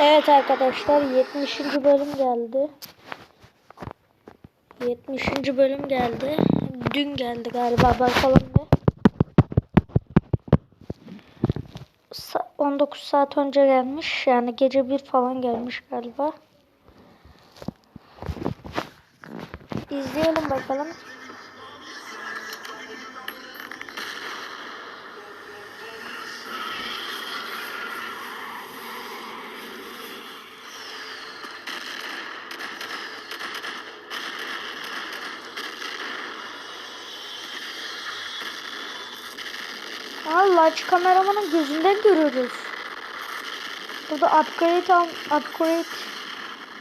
Evet arkadaşlar 70. bölüm geldi. 70. bölüm geldi. Dün geldi galiba bakalım bir. Sa- 19 saat önce gelmiş. Yani gece bir falan gelmiş galiba. İzleyelim bakalım. Aa, Large kameramanın gözünden görüyoruz. Burada upgrade, al, upgrade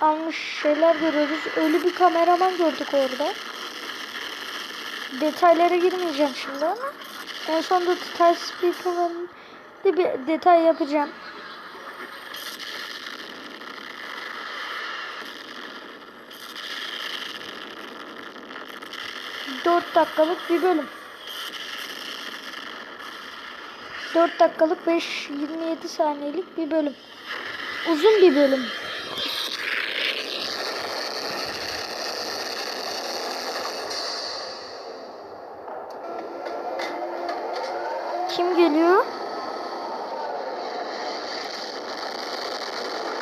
almış şeyler görüyoruz. Ölü bir kameraman gördük orada. Detaylara girmeyeceğim şimdi ama en sonunda detay speaker'ın bir detay yapacağım. Dört dakikalık bir bölüm. 4 dakikalık 5 27 saniyelik bir bölüm. Uzun bir bölüm. Kim geliyor?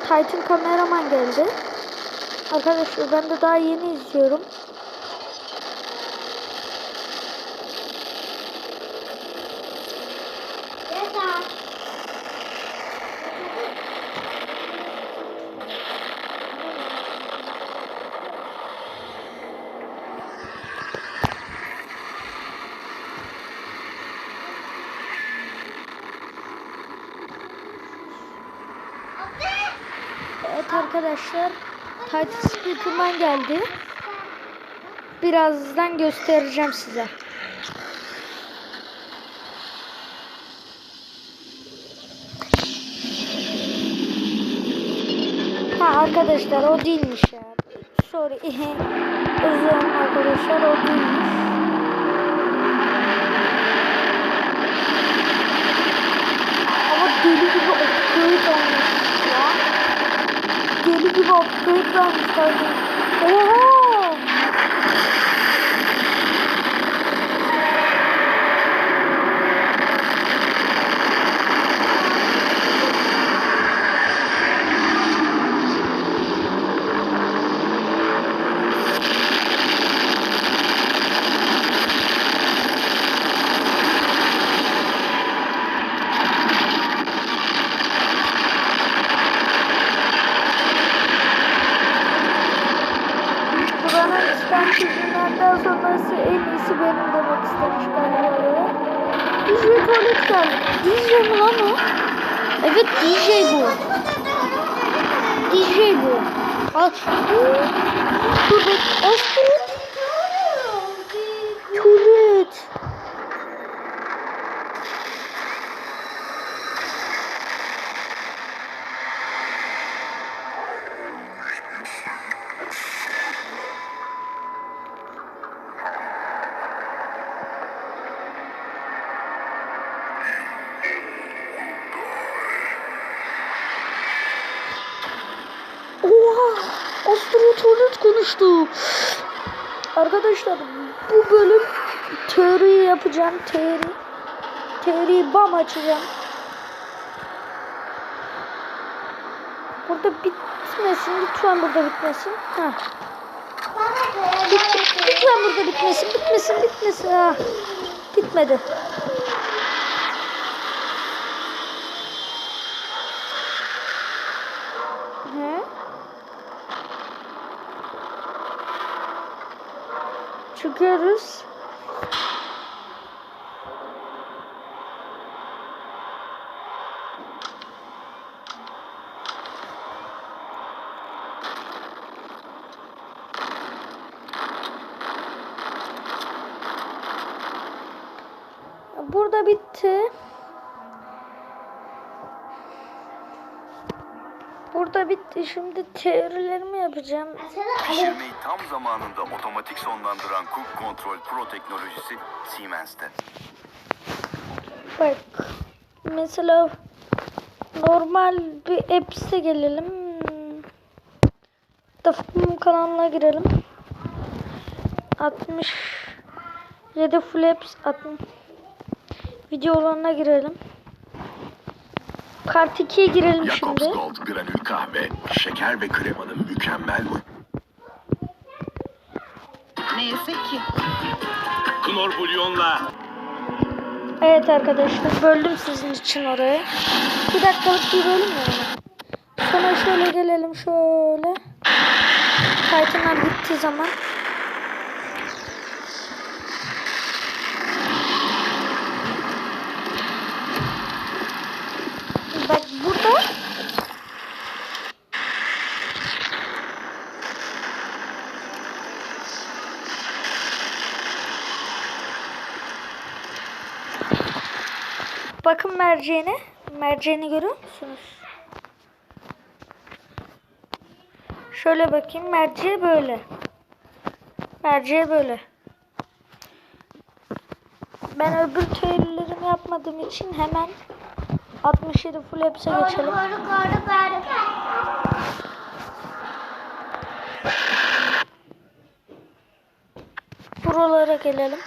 Titan kameraman geldi. Arkadaşlar ben de daha yeni izliyorum. Evet arkadaşlar. Titan Speakerman geldi. Birazdan göstereceğim size. Ha arkadaşlar o değilmiş ya. Sorry. Özür arkadaşlar o değilmiş. Ama deli gibi upgrade olmuş ya. Gibi upgrade vermişler. Oha! Buranın İslam filmlerinden sonrası en iyisi benim demek istemiş galiba ya. DJ tuvalet geldi. DJ mi lan o? Evet DJ bu. DJ bu. Al. Dur bak. Aç tuvalet. Astrotuvalet konuştu. Arkadaşlar bu bölüm teori yapacağım. Teori. Teoriyi bam açacağım. Burada bitmesin. Lütfen burada bitmesin. Ha. Lütfen burada bitmesin. Bitmesin bitmesin. Ha. Bitmedi. Çıkıyoruz. Burada bitti. Burada bitti. Şimdi teorilerimi yapacağım. Pişirmeyi tam zamanında otomatik sonlandıran Cook Control Pro teknolojisi Siemens'te. Bak. Mesela normal bir apps'e gelelim. Dafım kanalına girelim. 67 full apps 60 videolarına girelim. Part 2'ye girelim Jacobs şimdi. Gold granül kahve, şeker ve kremanın mükemmel mi? Neyse ki. Knor bulyonla. Evet arkadaşlar böldüm sizin için orayı. Bir dakikalık bir bölüm yani. Sonra şöyle gelelim şöyle. Titanlar bittiği zaman. Bak burada bakın merceğine. Merceğini görüyor musunuz? Şöyle bakayım merceği böyle. Merceği böyle. Ben öbür tüylerimi yapmadığım için hemen 67 full hepsi geçelim. Buralara gelelim.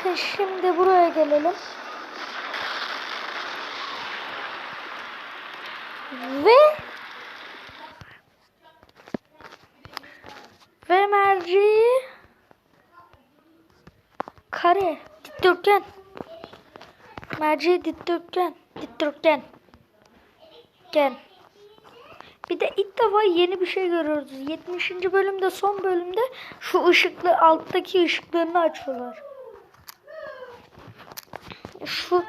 Bakın şimdi buraya gelelim. Ve ve merceği kare dikdörtgen merceği dikdörtgen dikdörtgen gen bir de ilk defa yeni bir şey görüyoruz. 70. bölümde son bölümde şu ışıklı alttaki ışıklarını açıyorlar. Şu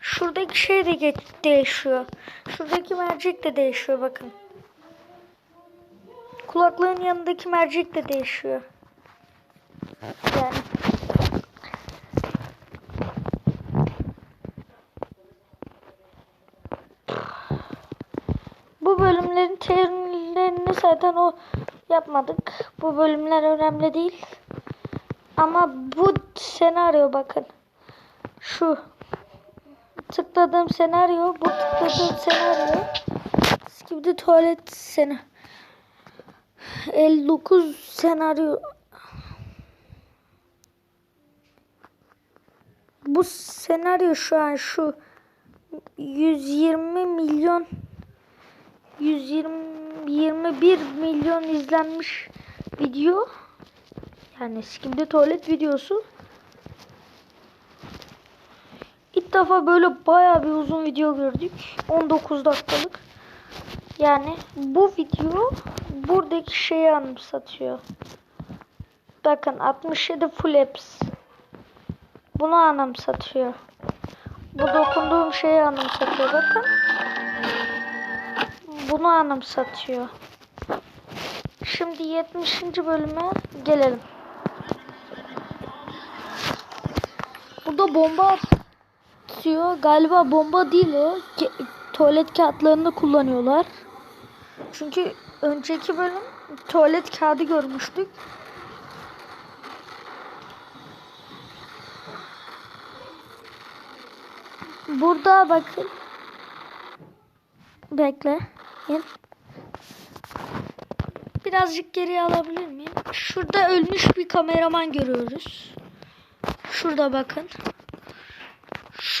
şuradaki şey de değişiyor. Şuradaki mercek de değişiyor bakın. Kulaklığın yanındaki mercek de değişiyor. Yani Bu bölümlerin teorilerini zaten o yapmadık. Bu bölümler önemli değil. Ama bu senaryo bakın. Şu tıkladığım senaryo, bu tıkladığım senaryo. Şimdi tuvalet sena 59 senaryo. Bu senaryo şu an şu 120 milyon 121 milyon izlenmiş video. Yani Skim'de tuvalet videosu. İlk defa böyle bayağı bir uzun video gördük. 19 dakikalık. Yani bu video buradaki şeyi anımsatıyor. Bakın 67 full apps. Bunu anımsatıyor. Bu dokunduğum şeyi anımsatıyor. Bakın bunu anımsatıyor. Şimdi 70. bölüme gelelim. Burada bomba atıyor. Galiba bomba değil o. Ke- tuvalet kağıtlarını kullanıyorlar. Çünkü önceki bölüm tuvalet kağıdı görmüştük. Burada bakın. Bekle. Birazcık geriye alabilir miyim? Şurada ölmüş bir kameraman görüyoruz. Şurada bakın.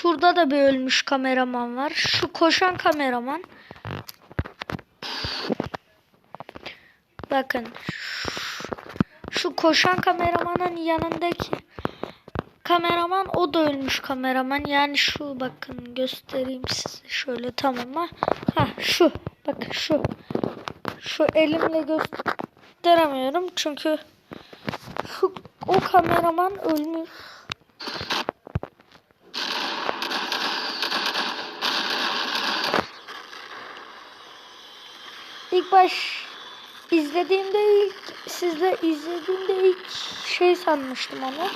Şurada da bir ölmüş kameraman var. Şu koşan kameraman. Bakın. Şu koşan kameramanın yanındaki kameraman o da ölmüş kameraman. Yani şu bakın göstereyim size şöyle tamam mı? Ha şu bakın şu. Şu elimle gösteremiyorum çünkü şu o kameraman ölmüş. İlk baş izlediğimde ilk sizle izlediğimde ilk şey sanmıştım onu.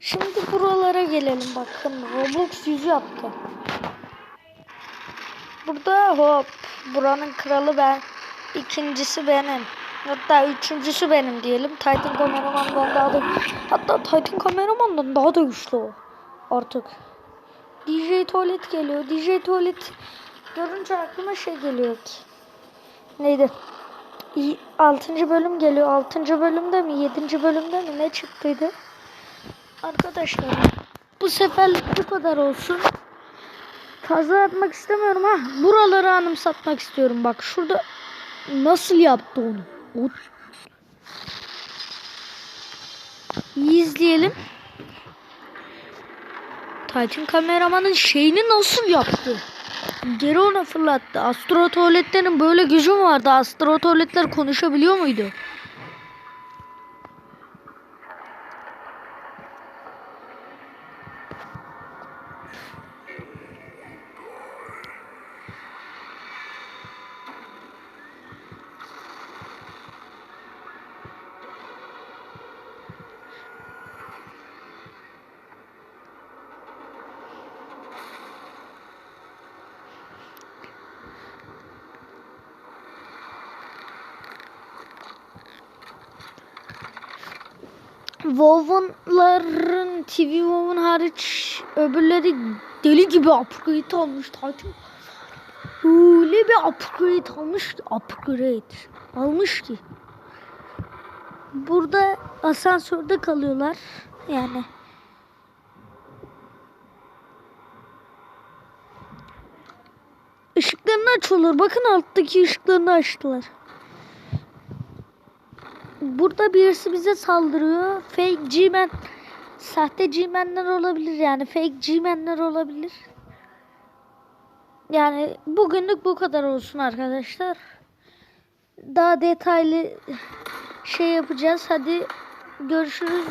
Şimdi buralara gelelim bakın. Roblox yüzü yaptı. Burada hop buranın kralı ben. ikincisi benim. Hatta üçüncüsü benim diyelim. Titan kameramandan daha da hatta Titan kameramandan daha da güçlü o. Artık. DJ Tuvalet geliyor. DJ Tuvalet görünce aklıma şey geliyor ki. Neydi? 6. bölüm geliyor. 6. bölümde mi 7. bölümde mi ne çıktıydı? Arkadaşlar bu seferlik bu kadar olsun. Fazla yapmak istemiyorum ha. Buraları anımsatmak istiyorum. Bak şurada nasıl yaptı onu? O... İyi izleyelim. Kameramanın şeyini nasıl yaptı? Geri ona fırlattı. Astro tuvaletlerin böyle gücü mü vardı? Astro tuvaletler konuşabiliyor muydu? WoW'ların TV WoW'un hariç öbürleri deli gibi upgrade almış Titan. Öyle bir upgrade almış upgrade almış ki. Burada asansörde kalıyorlar yani. Işıklarını açıyorlar. Bakın alttaki ışıklarını açtılar. Burada birisi bize saldırıyor. Fake G-Man. Sahte G-Man'ler olabilir yani. Fake G-Man'ler olabilir. Yani bugünlük bu kadar olsun arkadaşlar. Daha detaylı şey yapacağız. Hadi görüşürüz.